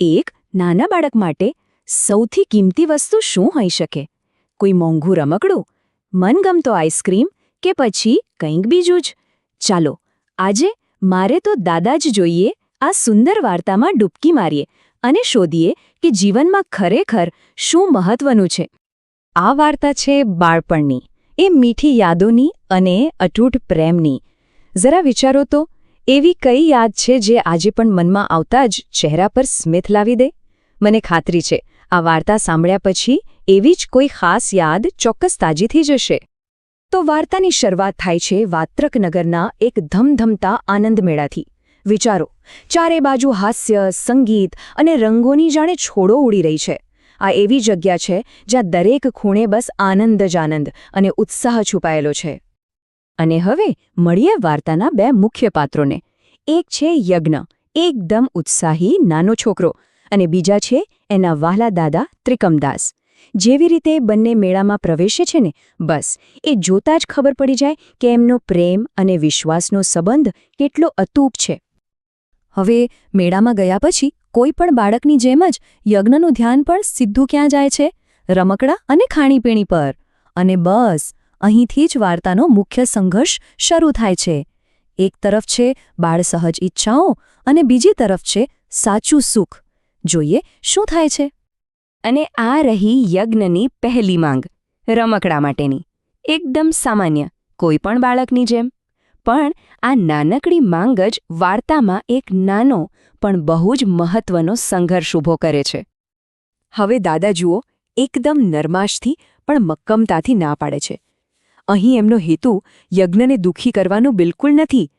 એક નાના બાળક માટે સૌથી કિંમતી વસ્તુ શું હોઈ શકે? કોઈ મોંઘું રમકડું, મનગમતો આઈસ્ક્રીમ કે પછી કંઈક બીજું જ? ચાલો, આજે મારે તો દાદા જ જોઈએ આ સુંદર વાર્તામાં ડૂબકી મારીએ અને શોધીએ કે જીવનમાં ખરેખર શું મહત્વનું છે. આ વાર્તા છે બાળપણની, એ મીઠી યાદોની અને અટૂટ પ્રેમની. જરા વિચારો તો એવી કઈ યાદ છે જે આજે પણ મનમાં આવતા જ ચહેરા પર સ્મિત લાવી દે? મને ખાતરી છે, આ વાર્તા સાંભળ્યા પછી એવી જ કોઈ ખાસ યાદ ચોક્કસ તાજી થઈ જશે. તો વાર્તાની શરૂઆત થાય છે વાત્રકનગરના એક ધમધમતા આનંદ મેળાથી. વિચારો, ચારે બાજુ હાસ્ય, સંગીત અને રંગોની જાણે છોડો ઉડી રહી છે. આ એવી જગ્યા છે જ્યાં દરેક ખૂણે બસ આનંદ જ આનંદ અને ઉત્સાહ છુપાયેલો છે. અને હવે મળીએ વાર્તાના બે મુખ્ય પાત્રોને. એક છે યજ્ઞ. એકદમ ઉત્સાહી નાનો છોકરો અને બીજા છે એના વાહલા દાદા ત્રિકમદાસ. જેવી રીતે બંને મેળામાં પ્રવેશે છે ને, બસ, એ જોતાં જ ખબર પડી જાય કે એમનો પ્રેમ અને વિશ્વાસનો સંબંધ કેટલો અતૂપ છે. હવે મેળામાં ગયા પછી કોઈ પણ બાળકની જેમ જ યજ્ઞનું ધ્યાન પણ સીધું ક્યાં જાય છે? રમકડા અને ખાણીપીણી પર. અને બસ અહીંથી જ વાર્તાનો મુખ્ય સંઘર્ષ શરૂ થાય છે. એક તરફ છે બાળ સહજ ઈચ્છાઓ અને બીજી તરફ છે સાચું સુખ. જોઈએ શું થાય છે? અને આ રહી યજ્ઞની પહેલી માંગ, રમકડા માટેની. એકદમ સામાન્ય, કોઈ પણ બાળકની જેમ. પણ આ નાનકડી માંગ જ વાર્તામાં એક નાનો, પણ બહુ જ મહત્વનો સંઘર્ષ ઊભો કરે છે. હવે દાદા જુઓ એકદમ નરમાશથી, પણ મક્કમતાથી ના પાડે છે. અહીં એમનો હેતુ યજ્ઞને દુઃખી કરવાનું બિલકુલ નથી.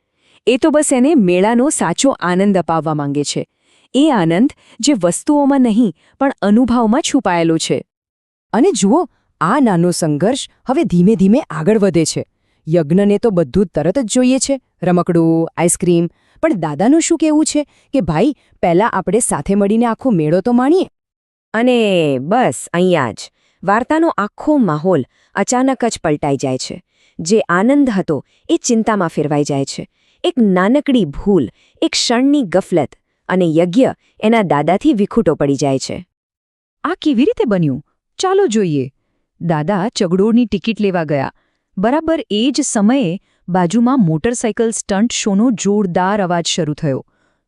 એ તો બસ એને મેળાનો સાચો આનંદ અપાવવા માંગે છે. એ આનંદ જે વસ્તુઓમાં નહીં, પણ અનુભવમાં છુપાયેલો છે. અને જુઓ, આ નાનો સંઘર્ષ હવે ધીમે ધીમે આગળ વધે છે. યજ્ઞને તો બધું તરત જ જોઈએ છે, રમકડું, આઈસ્ક્રીમ. પણ દાદાનું શું કહેવું છે કે ભાઈ, પહેલાં આપણે સાથે મળીને આખો મેળો તો માણીએ? અને બસ, અહીંયા જ. વાર્તાનો આખો માહોલ અચાનક જ પલટાઈ જાય છે. જે આનંદ હતો એ ચિંતામાં ફેરવાઈ જાય છે. એક નાનકડી ભૂલ, એક ક્ષણની ગફલત અને યજ્ઞ એના દાદાથી વિખૂટો પડી જાય છે. આ કેવી રીતે બન્યું? ચાલો જોઈએ. દાદા ચગડોળની ટિકિટ લેવા ગયા. બરાબર એ જ સમયે બાજુમાં મોટરસાઇકલ સ્ટન્ટ શોનો જોરદાર અવાજ શરૂ થયો.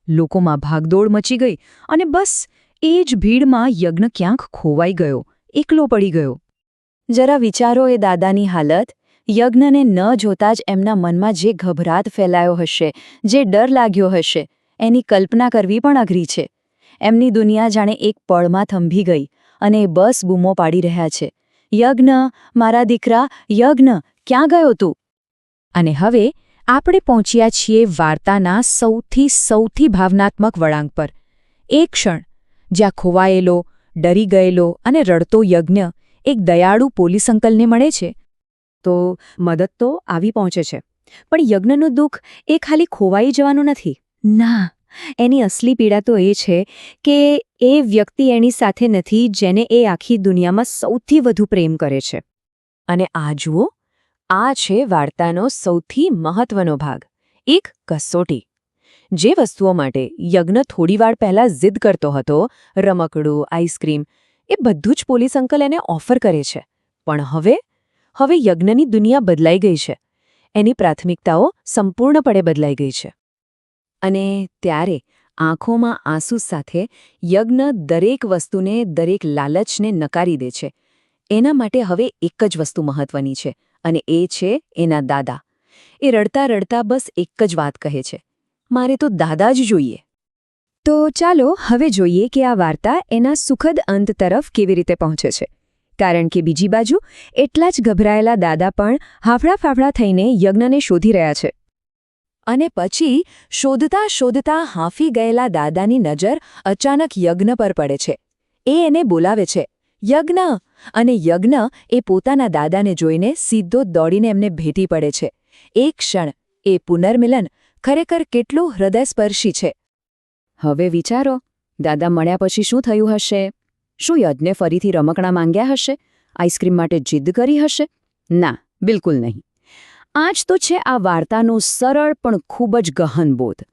લોકોમાં ભાગદોડ મચી ગઈ અને બસ, એ જ ભીડમાં યજ્ઞ ક્યાંક ખોવાઈ ગયો. એકલો પડી ગયો. જરા વિચારો એ દાદાની હાલત, યજ્ઞને ન જોતા જ એમના મનમાં જે ગભરાટ ફેલાયો હશે, જે ડર લાગ્યો હશે, એની કલ્પના કરવી પણ અઘરી છે. એમની દુનિયા જાણે એક પળમાં થંભી ગઈ અને બસ બૂમો પાડી રહ્યા છે. યજ્ઞ, મારા દીકરા, યજ્ઞ, ક્યાં ગયો તું? અને હવે આપણે પહોંચ્યા છીએ વાર્તાના સૌથી સૌથી ભાવનાત્મક વળાંક પર. એક ક્ષણ, જ્યાં ખોવાયેલો ડરી ગયેલો અને રડતો યજ્ઞ એક દયાળુ પોલીસ અંકલને મળે છે. તો મદદ તો આવી પહોંચે છે. પણ યજ્ઞનું દુઃખ એ ખાલી ખોવાઈ જવાનું નથી. ના, એની અસલી પીડા તો એ છે કે એ વ્યક્તિ એની સાથે નથી જેને એ આખી દુનિયામાં સૌથી વધુ પ્રેમ કરે છે. અને આ જુઓ, આ છે વાર્તાનો સૌથી મહત્વનો ભાગ. એક કસોટી. જે વસ્તુઓ માટે યજ્ઞ થોડીવાર પહેલા જિદ કરતો હતો, રમકડું, આઈસ્ક્રીમ, એ બધું જ પોલીસ અંકલ એને ઓફર કરે છે. પણ હવે? હવે યજ્ઞની દુનિયા બદલાઈ ગઈ છે. એની પ્રાથમિકતાઓ સંપૂર્ણપણે બદલાઈ ગઈ છે. અને ત્યારે આંખોમાં આંસુ સાથે યજ્ઞ દરેક વસ્તુને દરેક લાલચને નકારી દે છે. એના માટે હવે એક જ વસ્તુ મહત્વની છે, અને એ છે એના દાદા. એ રડતા રડતા બસ એક જ વાત કહે છે. મારે તો દાદા જ જોઈએ. તો ચાલો હવે જોઈએ કે આ વાર્તા એના સુખદ અંત તરફ કેવી રીતે પહોંચે છે. કારણ કે બીજી બાજુ એટલા જ ગભરાયેલા દાદા પણ હાફડાફાફડા થઈને યજ્ઞને શોધી રહ્યા છે. અને પછી શોધતા શોધતા હાંફી ગયેલા દાદાની નજર અચાનક યજ્ઞ પર પડે છે. એ એને બોલાવે છે. યજ્ઞ! અને યજ્ઞ એ પોતાના દાદાને જોઈને સીધો દોડીને એમને ભેટી પડે છે. એક ક્ષણ એ પુનર્મિલન ખરેખર કેટલું હૃદયસ્પર્શી છે. હવે વિચારો, દાદા મળ્યા પછી શું થયું હશે? શું યજ્ઞે ફરીથી રમકડા માંગ્યા હશે? આઈસ્ક્રીમ માટે જીદ કરી હશે? ના, બિલકુલ નહીં. આ જ તો છે આ વાર્તાનો સરળ પણ ખૂબ જ ગહન બોધ.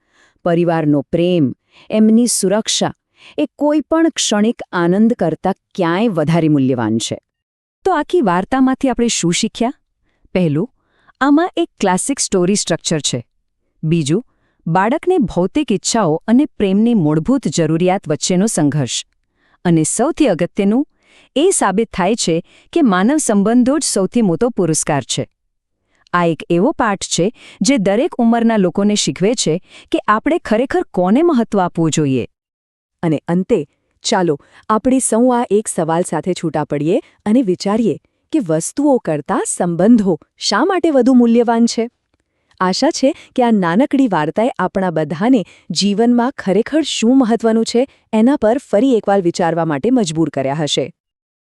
પરિવારનો પ્રેમ, એમની સુરક્ષા, એ કોઈ પણ ક્ષણિક આનંદ કરતાં ક્યાંય વધારે મૂલ્યવાન છે. તો આખી વાર્તામાંથી આપણે શું શીખ્યા? પહેલું, આમાં એક ક્લાસિક સ્ટોરી સ્ટ્રક્ચર છે. બીજું, બાળકને ભૌતિક ઈચ્છાઓ અને પ્રેમની મૂળભૂત જરૂરિયાત વચ્ચેનો સંઘર્ષ. અને સૌથી અગત્યનું, એ સાબિત થાય છે કે માનવ સંબંધો જ સૌથી મોટો પુરસ્કાર છે. આ એક એવો પાઠ છે જે દરેક ઉંમરના લોકોને શીખવે છે કે આપણે ખરેખર કોને મહત્વ આપવું જોઈએ. અને અંતે, ચાલો, આપણે સૌ આ એક સવાલ સાથે છૂટા પડીએ અને વિચારીએ કે વસ્તુઓ કરતાં સંબંધો શા માટે વધુ મૂલ્યવાન છે? આશા છે કે આ નાનકડી વાર્તાએ આપણા બધાને જીવનમાં ખરેખર શું મહત્વનું છે એના પર ફરી એકવાર વિચારવા માટે મજબૂર કર્યા હશે.